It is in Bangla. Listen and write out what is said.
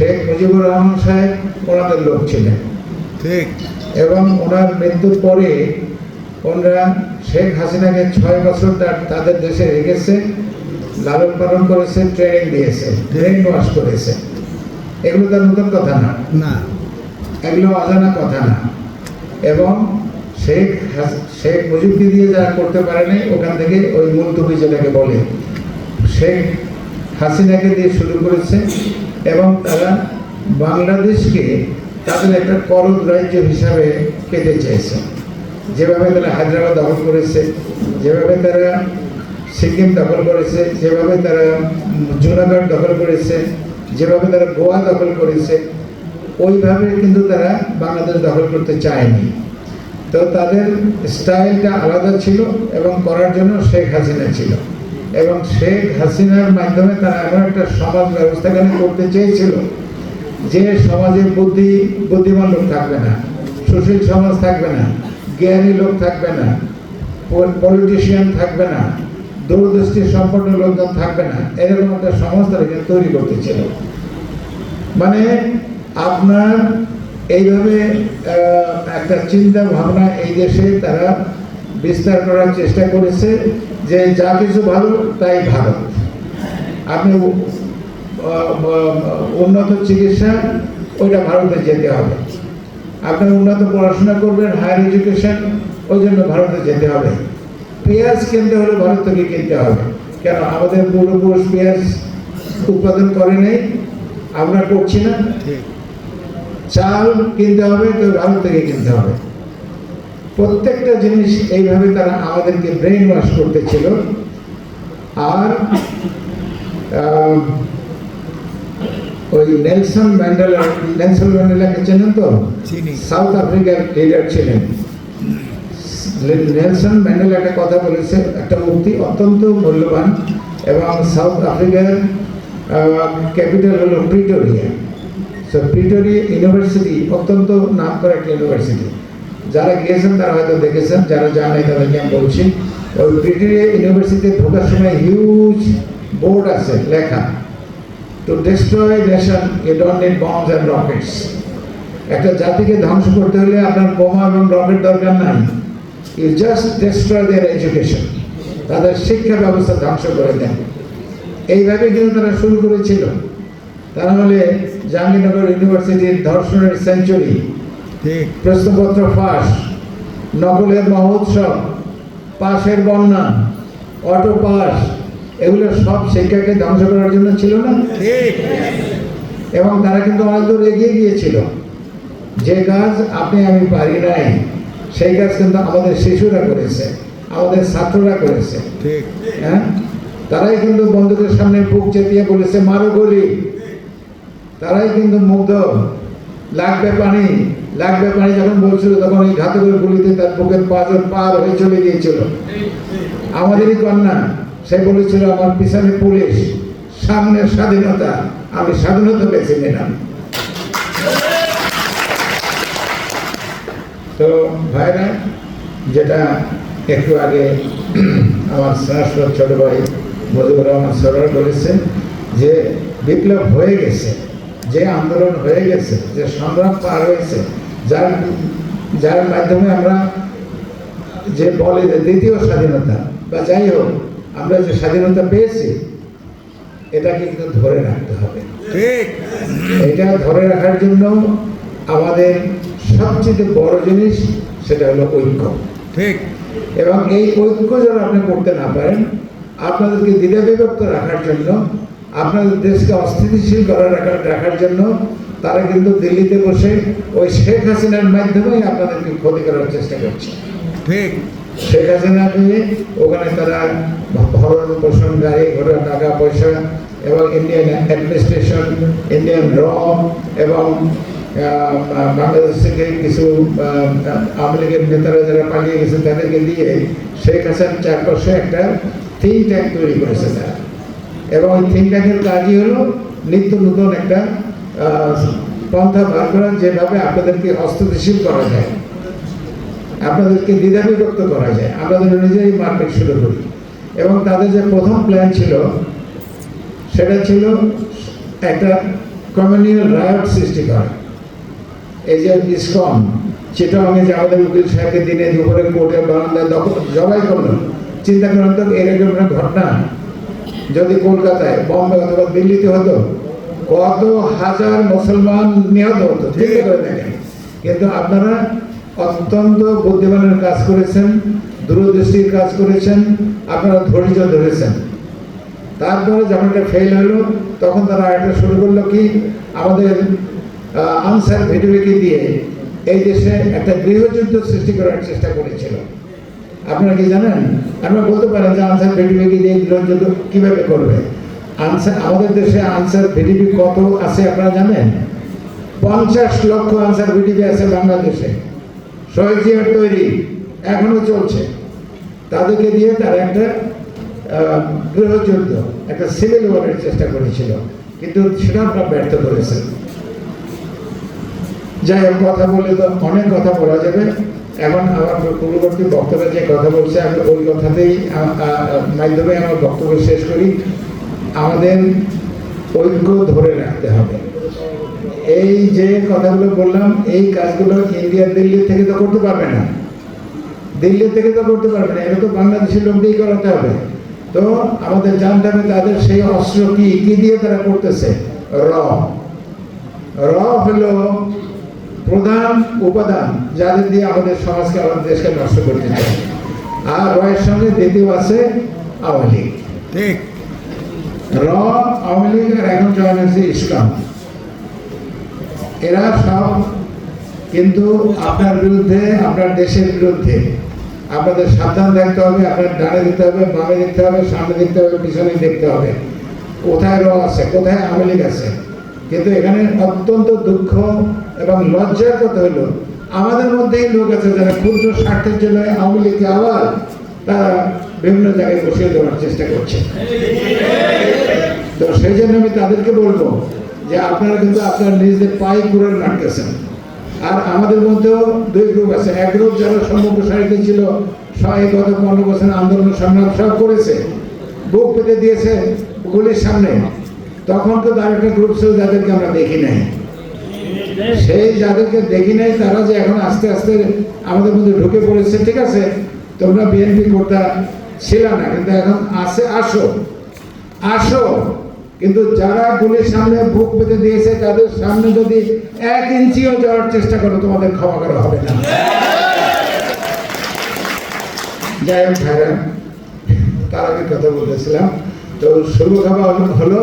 শেখ মুজিবুর রহমান সাহেব ওনাদের লোক ছিলেন। ঠিক। এবং ওনার মৃত্যুর পরে ওনারা শেখ হাসিনাকে ছয় বছর তাদের দেশে রেখেছে লালন পালন করেছে ট্রেনিং দিয়েছে ব্রেন ওয়াশ করেছে। এগুলো তার নতুন কথা না। না। এগুলো অজানা কথা না। এবং শেখ শেখ মুজিবকে দিয়ে যারা করতে পারেনি ওখান থেকে ওই মুলতুবি যেটাকে বলে শেখ হাসিনাকে দিয়ে শুরু করেছে এবং তারা বাংলাদেশকে তাদের একটা করদ রাজ্য হিসাবে পেতে চেয়েছে যেভাবে তারা হায়দ্রাবাদ দখল করেছে, যেভাবে তারা সিকিম দখল করেছে, যেভাবে তারা জুনাগড় দখল করেছে, যেভাবে তারা গোয়া দখল করেছে, ওইভাবে কিন্তু তারা বাংলাদেশ দখল করতে চায়নি। তো তাদের স্টাইলটা আলাদা ছিল এবং করার জন্য শেখ হাসিনা ছিল। এবং শেখ হাসিনার মাধ্যমে তারা এমন একটা সমাজ ব্যবস্থাখানে করতে চেয়েছিল যে সমাজে বুদ্ধি, বুদ্ধিমান লোক থাকবে না, সুশীল সমাজ থাকবে না, জ্ঞানী লোক থাকবে না পলিটিশিয়ান থাকবে না, দূরদৃষ্টি সম্পন্ন লোকজন থাকবে না, এরকম একটা সমাজ তারা কিন্তু তৈরি করতেছিল। মানে আপনার এইভাবে একটা চিন্তা ভাবনা এই দেশে তারা বিস্তার করার চেষ্টা করেছে যে যা কিছু ভালো তাই ভালো। আপনি উন্নত চিকিৎসা ওইটা ভারতে যেতে হবে। আপনি উন্নত পড়াশোনা করবেন হায়ার এডুকেশন ওই জন্য ভারতে যেতে হবে। পেঁয়াজ কিনতে হলে ভারত থেকে কিনতে হবে। কেন? আমাদের পূর্বপুরুষ পেঁয়াজ উৎপাদন করে নেই আমরা করছি না। চাল কিনতে হবে তো ভারত থেকে কিনতে হবে। প্রত্যেকটা জিনিস এইভাবে তারা আমাদেরকে ব্রেন ওয়াশ করতেছিল। আর ওই নেলসন ম্যান্ডেলা নেলসন ম্যান্ডেলাকে চেনেন তো? সাউথ আফ্রিকার লিডার ছিলেন। নেলসন ম্যান্ডেলা একটা কথা বলেছে একটা উক্তি অত্যন্ত মূল্যবান এবং সাউথ আফ্রিকার ক্যাপিটাল হলো প্রিটোরিয়া। সো প্রিটোরিয়া ইউনিভার্সিটি অত্যন্ত নাম করা একটা ইউনিভার্সিটি যারা গিয়েছেন তারা হয়তো দেখেছেন, যারা জান নাই তাদেরকে আমি বলছি। ওই প্রিটোরিয়া ইউনিভার্সিটিতে ঢোকার সময় হিউজ বোর্ড আছে, লেখা। To destroy nation you don't need bombs and rockets একটা জাতিকে ধ্বংস করতে হলে আপনার বোমা এবং রকেট দরকার নাই। You just destroy their education তাদের শিক্ষা ব্যবস্থা ধ্বংস করে দেন। এইভাবে কিন্তু তারা শুরু করেছিল। তা নাহলে জাহাঙ্গীরনগর ইউনিভার্সিটির ধর্ষণের সেঞ্চুরি ঠিক। প্রশ্নপত্র ফাঁস নকলের মহোৎসব পাশের বন্যা অটো পাস এগুলো সব শিক্ষাকে ধ্বংস করার জন্য ছিল না? ঠিক। এবং তারা কিন্তু অনেক দূর এগিয়ে গিয়েছিল। যে কাজ আপনি আমি পারি নাই সেই কাজ কিন্তু আমাদের শিশুরা করেছে আমাদের ছাত্ররা করেছে। ঠিক। হ্যাঁ? তারাই কিন্তু বন্ধুদের সামনে বুক চেপিয়ে বলেছে মারো গলি। তারাই কিন্তু মুগ্ধ। লাগবে পানি লাগবে পানি যখন বলছিল, তখন ওই ঘাতকের গুলিতে তার বুকের পাঁচজন পার হয়ে চলে গিয়েছিল। আমাদেরই কন্যা, সে বলেছিল, আমার পিছনে পুলিশ, সামনের স্বাধীনতা, আমি স্বাধীনতা বেছে নিলাম। তো ভাইরা, যেটা একটু আগে আমার শাশ্বত ছোট ভাই মজিবুর রহমান সরকার বলেছেন যে, বিপ্লব হয়ে গেছে, যে আন্দোলন হয়ে গেছে, যে সংগ্রাম পার হয়েছে যার যার মাধ্যমে আমরা যে বলে যে দ্বিতীয় স্বাধীনতা বা যাই হোক আমরা যে স্বাধীনতা পেয়েছি এটাকে কিন্তু ধরে রাখতে হবে। ঠিক। এটা ধরে রাখার জন্য আমাদের সবচেয়ে বড় জিনিস সেটা হলো ঐক্য। ঠিক। এবং এই ঐক্য যেন আপনি করতে না পারেন আপনাদেরকে দ্বিধা বিভক্ত রাখার জন্য আপনাদের দেশকে অস্থিতিশীল করে রাখার রাখার জন্য তারা কিন্তু দিল্লিতে বসে ওই শেখ হাসিনার মাধ্যমেই আপনাদেরকে ক্ষতি করার চেষ্টা করছে। ঠিক। শেখ হাসিনাকে ওখানে তারা ভরণ পোষণ গাড়ি ঘোড়া টাকা পয়সা এবং ইন্ডিয়ান অ্যাডমিনিস্ট্রেশন ইন্ডিয়ান র এবং বাংলাদেশ থেকে কিছু আওয়ামী লীগের নেতারা যারা পালিয়ে গেছে তাদেরকে দিয়ে শেখ হাসান চারপাশে একটা থিঙ্ক ট্যাঙ্ক তৈরি করেছে তারা। এবং থিঙ্ক ট্যাঙ্কের কাজই হলো নিত্য নতুন একটা পন্থা বার করা যেভাবে আপনাদেরকে হস্তশীল করা যায়, আপনাদেরকে দ্বিধাবিভক্ত করা যায়, আমরা যেন নিজেই মার্কেট শুরু করি। এবং তাদের যে প্রথম প্ল্যান ছিল, সেটা ছিল একটা কমিউনিয়াল রায়ট সৃষ্টি করা। এই যে ইসকন চিটাগাঙে যে আমাদের উকিল সাহেবকে দিনে দুপুরে কোর্টের বারান্দায় দখল জবাই করল। চিন্তা করেন তো, এরকম একটা ঘটনা যদি কলকাতায় বম্বে অথবা দিল্লিতে হতো, কত হাজার মুসলমান নিহত হতো চিন্তা করে কিন্তু আপনারা অত্যন্ত বুদ্ধিমানের কাজ করেছেন, দূরদৃষ্টির কাজ করেছেন, আপনারা ধৈর্য ধরেছেন। তারপরে যখন এটা ফেল হলো, তখন তারা এটা শুরু করল কি, আমাদের আনসার ভিডিওকে দিয়ে এই দেশে একটা গৃহযুদ্ধ সৃষ্টি করার চেষ্টা করেছিল। আপনারা কি জানেন? আপনারা বলতে পারেন যে আনসার ভিডিওকে দিয়ে গৃহযুদ্ধ কীভাবে করবে? আনসার, আমাদের দেশে আনসার ভিডিপি কত আছে আপনারা জানেন? পঞ্চাশ লক্ষ আনসার ভিডিপি আছে বাংলাদেশে। শহীদ জিয়ার তৈরি, এখনও চলছে। তাদেরকে দিয়ে তারা একটা গৃহযুদ্ধ, একটা সিভিল ওয়ারের চেষ্টা করেছিল। কিন্তু সেটা আপনারা ব্যর্থ করেছেন। যাই হোক, কথা বলে তো অনেক কথা বলা যাবে। এখন আমার পূর্ববর্তী বক্তব্যে যে কথা বলছে, আমি ওই কথাতেই মাধ্যমে আমার বক্তব্য শেষ করি। আমাদের ঐক্য ধরে রাখতে হবে। এই যে কথাগুলো বললাম, এই কাজগুলো ইন্ডিয়া দিল্লি থেকে তো করতে পারবে না। দিল্লি থেকে তো করতে পারবে না, এটা তো বাংলাদেশের লোক দিয়েই করাতে হবে। তো আমাদের জানতে হবে তাদের সেই অস্ত্র কি কি দিয়ে তারা করতেছে? র। র হলো প্রধান উপাদান যাদের দিয়ে আমাদের সমাজকে আমাদের দেশকে নষ্ট করতে চায় আর রয়ের সঙ্গে দ্বিতীয় আছে আওয়ামী লীগ। ঠিক। র আওয়ামী লীগ আর এখন জয়েন হয়েছে ইসলাম। এরা সব কিন্তু আপনার বিরুদ্ধে আপনার দেশের বিরুদ্ধে। আপনাদের সাবধান থাকতে হবে আপনার ডানে দিতে হবে বামে দেখতে হবে সামনে দেখতে হবে পিছনে দেখতে হবে। কোথায় র আছে কোথায় আওয়ামী লীগ আছে? কিন্তু এখানে অত্যন্ত দুঃখ এবং লজ্জার কথা হলো, আমাদের মধ্যেই লোক আছে যারা ক্ষুদ্র স্বার্থের জন্য আওয়ামী লীগকে আবার তারা বিভিন্ন জায়গায় বসিয়ে দেওয়ার চেষ্টা করছে। তো সেই জন্য আমি তাদেরকে বলব যে আপনারা কিন্তু আপনার নিজেদের পায়ে কুড়াল মারতেছেন। আর আমাদের মধ্যেও দুই গ্রুপ আছে। এক গ্রুপ যারা সম্মুখ সারিতে ছিল সবাই গত পনেরো বছর আন্দোলন সংগ্রাম সব করেছে। বুক পেতে দিয়েছে গুলির সামনে। তখন তো তার একটা গ্রুপ ছিল যাদেরকে আমরা দেখি নাই। সেই যাদেরকে দেখি নাই, তারা যে এখন আস্তে আস্তে আমাদের মধ্যে ঢুকে পড়েছে, ঠিক আছে? তোমরা বিএনপি কোটা ছিল না, কিন্তু এখন আসে আসো। আসো। কিন্তু যারা গুলির সামনে বুক পেতে দিয়েছে, তাদের সামনে যদি এক ইঞ্চিও যাওয়ার চেষ্টা করো, তোমাদের ক্ষমা করা হবে না। যাই হোক তার আগে কথা বলতেছিলাম তো শুভ খাবার হলো